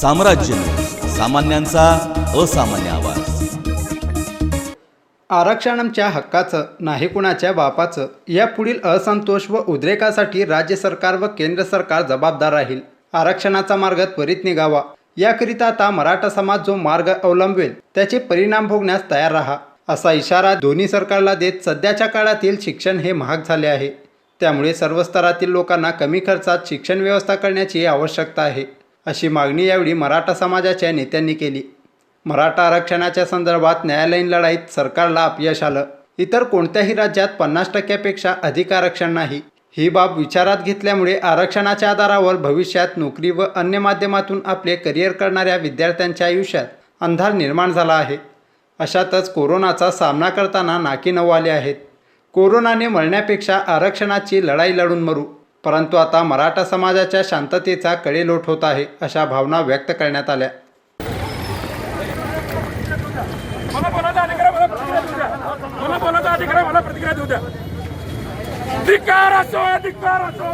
साम्राज्य सामान्यांचा असामान्य आवाज. आरक्षण आमच्या हक्काचं नाही कुणाच्या बापाचं या पुढील असंतोष व उद्रेकासाठी राज्य सरकार व केंद्र सरकार जबाबदार राहील. आरक्षणाचा मार्ग त्वरित निघावा. याकरिता आता मराठा समाज जो मार्ग अवलंबेल त्याचे परिणाम भोगण्यास तयार राहा. असा इशारा दोन्ही सरकारला देत सध्याच्या काळातील शिक्षण हे महाग झाले आहे. त्यामुळे सर्व स्तरातील लोकांना कमी खर्चात शिक्षण व्यवस्था करण्याची आवश्यकता आहे. अशी मागणी यावेळी मराठा समाजाच्या नेत्यांनी केली. मराठा आरक्षणाच्या संदर्भात न्यायालयीन लढाईत सरकारला अपयश आलं. इतर कोणत्याही राज्यात पन्नास टक्क्यापेक्षा अधिक आरक्षण नाही. ही बाब विचारात घेतल्यामुळे आरक्षणाच्या आधारावर भविष्यात नोकरी व अन्य माध्यमातून आपले करिअर करणाऱ्या विद्यार्थ्यांच्या आयुष्यात अंधार निर्माण झाला आहे. अशातच कोरोनाचा सामना करताना नाकी नऊ आले आहेत. कोरोनाने मरण्यापेक्षा आरक्षणाची लढाई लढून मरू. परंतु आता मराठा समाजाच्या शांततेचा कडेलोट होत आहे अशा भावना व्यक्त करण्यात आल्या. मला बोलायचा अधिकार आहे, द्या. मला बोलायचा धिक्कार असो धिक्कार असो.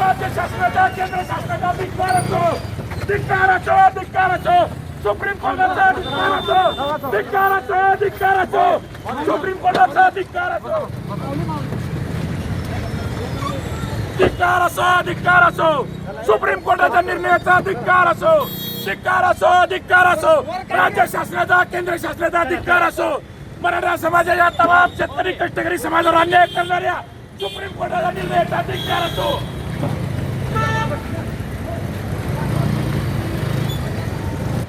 राज्य शासनाचा केंद्र शासनाचा धिक्कार असो. धिक्कार असो धिक्कार असो. सुप्रीम कोर्टाचा धिक्कार असो. धिक्कार असो धिक्कार असो. सुप्रीम कोर्टाचा धिक्कार असो. धिक्कार असो धिक्कार असो. सुप्रीम कोर्टाच्या निर्णयाचा धिक्कार असो. धिक्कार असो धिक्कार असो. राज्य शासनाचा केंद्र शासनाचा धिक्कार असो. मराठा समाजा या तमाम शेतकरी कष्टकरी समाजावर अन्याय करणाऱ्या सुप्रीम कोर्टाच्या निर्णयाचा धिक्कार असो.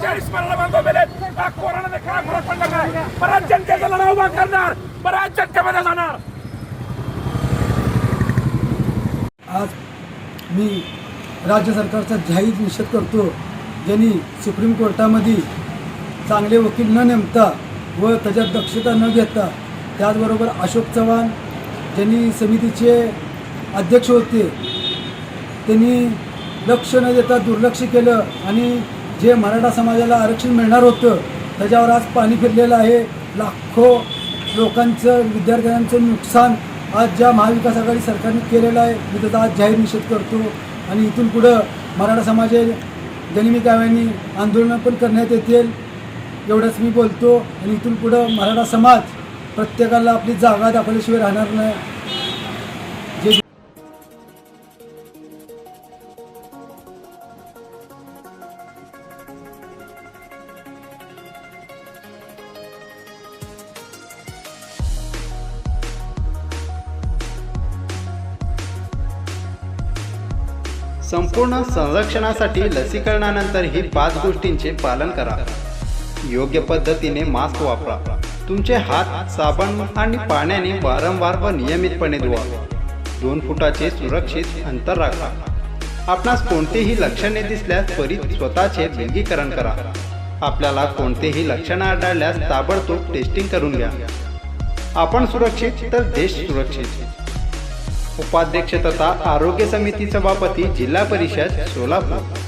चाळीस मराठा बांधव मेले कोरोनाने खरा फरक पडला जनतेचा लढा उभा करणार. बऱ्याच जनतेमध्ये जाणार. आज मी राज्य सरकारचा जाहीर निषेध करतो. ज्यांनी सुप्रीम कोर्टामध्ये चांगले वकील न नेमता व त्याच्यात दक्षता न घेता त्याचबरोबर अशोक चव्हाण ज्यांनी समितीचे अध्यक्ष होते त्यांनी लक्ष न देता दुर्लक्ष केलं आणि जे मराठा समाजाला आरक्षण मिळणार होतं त्याच्यावर आज पाणी फिरलेलं आहे. लाखो लोकांचं विद्यार्थ्यांचं नुकसान आज ज्या महाविकास आघाडी सरकारने केलेलं आहे मी त्याचा आज जाहीर निषेध करतो. आणि इथून पुढं मराठा समाज गनिमी काव्यांनी आंदोलनं पण करण्यात येतील एवढंच मी बोलतो. आणि इथून पुढं मराठा समाज प्रत्येकाला आपली जागा दाखवल्याशिवाय राहणार नाही. संपूर्ण संरक्षणासाठी लसीकरणानंतर ही पाच गोष्टींचे पालन करा. योग्य पद्धतीने मास्क वापरा. तुमचे हात साबण आणि पाण्याने वारंवार व नियमितपणे धुवा. दोन फुटाचे सुरक्षित अंतर राखा. आपणास कोणतेही लक्षणे दिसल्यास त्वरित स्वतःचे विलगीकरण करा. आपल्याला कोणतेही लक्षण आढळल्यास ताबडतोब टेस्टिंग करून घ्या. आपण सुरक्षित तर देश सुरक्षित. उपाध्यक्ष तथा आरोग्य समिती सभापती जिल्हा परिषद सोलापूर.